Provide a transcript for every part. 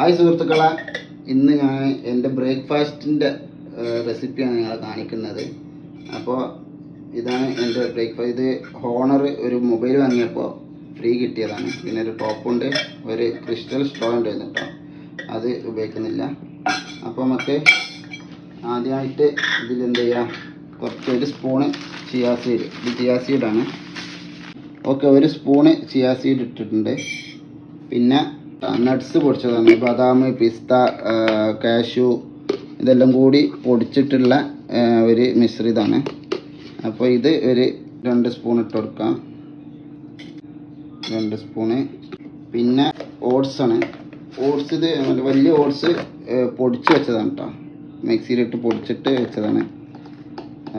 Hi സുഹൃത്തുക്കളെ ഇന്ന് ഞാൻ എന്റെ ബ്രേക്ക്ഫാസ്റ്റിന്റെ റെസിപ്പിയാണ് നിങ്ങളെ കാണിക്കുന്നത്. അപ്പോൾ ഇതാണ് എന്റെ ബ്രേക്ക്ഫാസ്റ്റ് ഇത് ഹോണർ ഒരു മൊബൈൽ വാങ്ങിയപ്പോൾ ഫ്രീ കിട്ടിയതാണ്. പിന്നെ ഒരു ടോപ്പുണ്ട് ഒരു ക്രിസ്റ്റൽ സ്ട്രോ ഉണ്ട് കേട്ടോ. അത് ഉപയോഗിക്കുന്നില്ല. അപ്പോൾ നമുക്ക് ആദ്യമായിട്ട് ഇതിൽ എന്ത് ചെയ്യാം കുറച്ച് ഒരു സ്പൂണ് ചിയാ സീഡ് ഇത് ചിയാ സീഡാണ്. ഓക്കെ ഒരു സ്പൂണ് ചിയാ സീഡ് ഇട്ടിട്ടുണ്ട്. പിന്നെ നട്ട്സ് പൊടിച്ചതാണ്. ബദാം പിസ്ത കാഷ്യു ഇതെല്ലാം കൂടി പൊടിച്ചിട്ടുള്ള ഒരു മിശ്രിതമാണ്. അപ്പോൾ ഇത് ഒരു രണ്ട് സ്പൂൺ ഇട്ട് കൊടുക്കാം. രണ്ട് സ്പൂണ് പിന്നെ ഓട്സ് ആണ്. ഓട്സ് ഇത് വലിയ ഓട്സ് പൊടിച്ച് വെച്ചതാണ് കേട്ടോ മിക്സിയിലിട്ട് പൊടിച്ചിട്ട് വെച്ചതാണ്.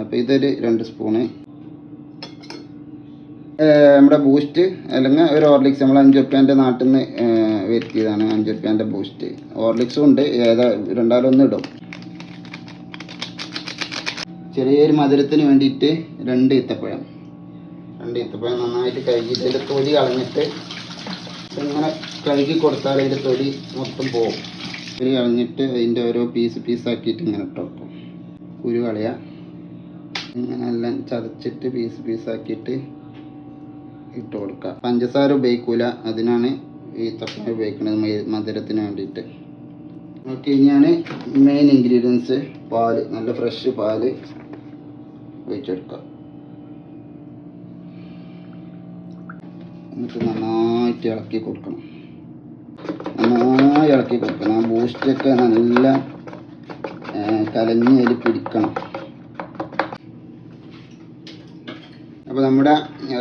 അപ്പോൾ ഇതൊരു രണ്ട് സ്പൂണ് നമ്മുടെ ബൂസ്റ്റ് അല്ലെങ്കിൽ ഒരു ഓർലിക്സ് നമ്മൾ അഞ്ച് റുപ്യന്റെ നാട്ടിൽ നിന്ന് വരുത്തിയതാണ്. അഞ്ച് റുപ്യന്റെ ബൂസ്റ്റ് ഓർലിക്സും ഉണ്ട്. ഏതാ രണ്ടാലൊന്നും ഇടും. ചെറിയൊരു മധുരത്തിന് വേണ്ടിയിട്ട് രണ്ട് ഈത്തപ്പഴം. രണ്ട് ഈത്തപ്പഴം നന്നായിട്ട് കഴുകിയിട്ട് ഇതിന്റെ തൊലി കളഞ്ഞിട്ട് ഇങ്ങനെ കഴുകി കൊടുത്താൽ അതിന്റെ തൊലി മൊത്തം പോകും തൊലി കളഞ്ഞിട്ട് അതിന്റെ ഓരോ പീസ് പീസാക്കിയിട്ട് ഇങ്ങനെ ഇട്ട് വെക്കും. കുരു കളയുക. ഇങ്ങനെ എല്ലാം ചതച്ചിട്ട് പീസ് പീസാക്കിയിട്ട് ഇട്ട് കൊടുക്കുക പഞ്ചസാര ഉപയോഗിക്കൂല. അതിനാണ് ഈ തക്കാളി ഉപയോഗിക്കുന്നത് മധുരത്തിന് വേണ്ടിയിട്ട്. ഓക്കെ ഇനിയാണ് മെയിൻ ഇൻഗ്രീഡിയൻസ് പാൽ. നല്ല ഫ്രഷ് പാൽ ഒഴിച്ചെടുക്കുക എന്നിട്ട് നന്നായിട്ട് ഇളക്കി കൊടുക്കണം. നന്നായി ഇളക്കി കൊടുക്കണം. ആ ബൂസ്റ്റൊക്കെ നല്ല കലങ്ങി അതിൽ പിടിക്കണം. അപ്പോൾ നമ്മുടെ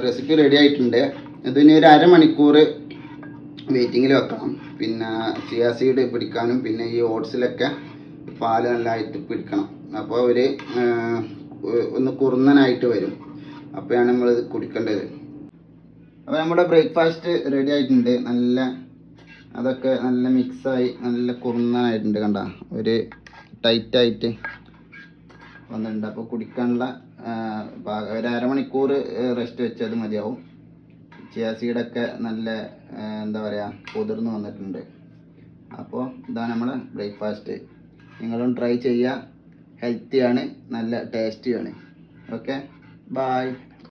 റെസിപ്പി റെഡി ആയിട്ടുണ്ട്. ഇതിന് ഒരു അരമണിക്കൂർ വെയിറ്റിങ്ങിൽ വെക്കണം. പിന്നെ ചിയാ സീഡ് പിടിക്കാനും പിന്നെ ഈ ഓട്സിലൊക്കെ പാൽ നല്ലതായിട്ട് പിടിക്കണം. അപ്പോൾ ഒരു ഒന്ന് കുറുന്നനായിട്ട് വരും. അപ്പോഴാണ് നമ്മളിത് കുടിക്കേണ്ടത്. അപ്പോൾ നമ്മുടെ ബ്രേക്ക്ഫാസ്റ്റ് റെഡി ആയിട്ടുണ്ട്. നല്ല അതൊക്കെ നല്ല മിക്സായി നല്ല കുറുന്നനായിട്ടുണ്ട് കണ്ട. ഒരു ടൈറ്റായിട്ട് വന്നിട്ടുണ്ട്. അപ്പോൾ കുടിക്കാനുള്ള ഒരു അരമണിക്കൂർ റെസ്റ്റ് വെച്ചത് മതിയാവും. ചിയാസീഡൊക്കെ നല്ല എന്താ പറയുക കുതിർന്ന് വന്നിട്ടുണ്ട്. അപ്പോൾ ഇതാണ് നമ്മുടെ ബ്രേക്ക്ഫാസ്റ്റ് നിങ്ങളും ട്രൈ ചെയ്യുക ഹെൽത്തിയാണ് നല്ല ടേസ്റ്റിയാണ് ഓക്കെ ബായ്